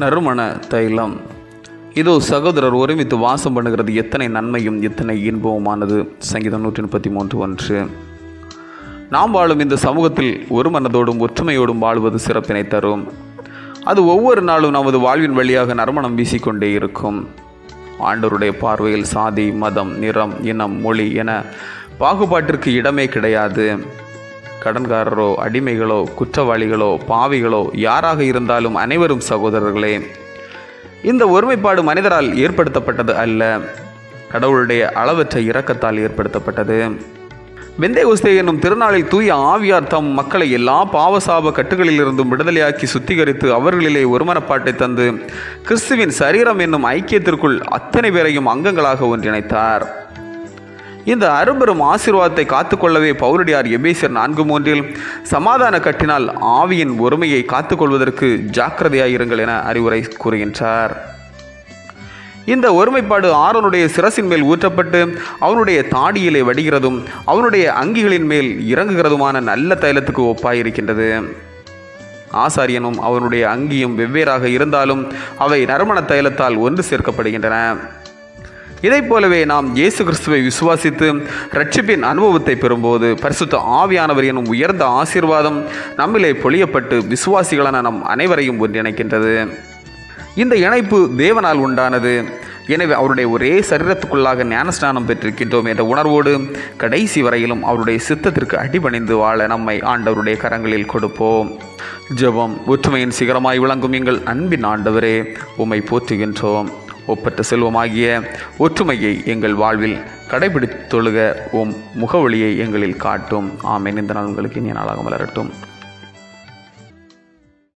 நறுமண தைலம். இதோ சகோதரர் ஒருமித்து வாசம் பண்ணுகிறது. எத்தனை நன்மையும் எத்தனை இன்பவுமானது சங்கீதம் நூற்றி முப்பத்தி மூன்று ஒன்று. நாம் வாழும் இந்த சமூகத்தில் ஒரு மனதோடும் ஒற்றுமையோடும் வாழ்வது சிறப்பினை தரும். அது ஒவ்வொரு நாளும் நமது வாழ்வின் வழியாக நறுமணம் வீசிக்கொண்டே இருக்கும். ஆண்டவருடைய பார்வையில் சாதி மதம் நிறம் இனம் மொழி என பாகுபாட்டிற்கு இடமே கிடையாது. கடன்காரரோ அடிமைகளோ குற்றவாளிகளோ பாவிகளோ யாராக இருந்தாலும் அனைவரும் சகோதரர்களே. இந்த ஒருமைப்பாடு மனிதரால் ஏற்படுத்தப்பட்டது அல்ல. கடவுளுடைய அளவற்ற இரக்கத்தால் ஏற்படுத்தப்பட்டது. பெந்தேகுஸ்தே என்னும் திருநாளில் தூய ஆவியார் தம் மக்களை எல்லா பாவசாப கட்டுகளிலிருந்தும் விடுதலையாக்கி சுத்திகரித்து அவர்களிலே ஒருமனப்பாட்டை தந்து கிறிஸ்துவின் சரீரம் என்னும் ஐக்கியத்திற்குள் அத்தனை பேரையும் அங்கங்களாக ஒன்றிணைத்தார். இந்த அரும்பெரும் ஆசீர்வாதத்தை காத்துக்கொள்ளவே பௌரடியார் எபேசியர் நான்கு மூன்றில் சமாதான கட்டினால் ஆவியின் ஒருமையை காத்துக்கொள்வதற்கு ஜாக்கிரதையாயிருங்கள் என அறிவுரை கூறுகின்றார். இந்த ஒருமைப்பாடு ஆரோனுடைய சிரசின் மேல் ஊற்றப்பட்டு அவனுடைய தாடியிலே வடிகிறதும் அவனுடைய அங்கிகளின் மேல் இறங்குகிறதுமான நல்ல தைலத்துக்கு ஒப்பாயிருக்கின்றது. ஆசாரியனும் அவனுடைய அங்கியும் வெவ்வேறாக இருந்தாலும் அவை நறுமண தைலத்தால் ஒன்று சேர்க்கப்படுகின்றன. இதைப் போலவே நாம் இயேசு கிறிஸ்துவை விசுவாசித்து ரட்சிப்பின் அனுபவத்தை பெறும்போது பரிசுத்த ஆவியானவர் எனும் உயர்ந்த ஆசீர்வாதம் நம்மிலே பொழியப்பட்டு விசுவாசிகளான நம் அனைவரையும் ஒன்றிணைக்கின்றது. இந்த இணைப்பு தேவனால் உண்டானது. எனவே அவருடைய ஒரே சரீரத்துக்குள்ளாக ஞானஸ்நானம் பெற்றிருக்கின்றோம் என்ற உணர்வோடு கடைசி வரையிலும் அவருடைய சித்தத்திற்கு அடிபணிந்து வாழ நம்மை ஆண்டவருடைய கரங்களில் கொடுப்போம். ஜெபம் ஒற்றுமையின் சிகரமாய் விளங்கும் எங்கள் அன்பின் ஆண்டவரே உம்மை போற்றுகின்றோம். ஒப்பற்ற செல்வமாகிய ஒற்றுமையை எங்கள் வாழ்வில் கடைபிடித்து தொழுக உம் முகவழியை எங்களில் காட்டும். ஆமேன். இந்த நாள் உங்களுக்கு இனிய நாளாக மலரட்டும்.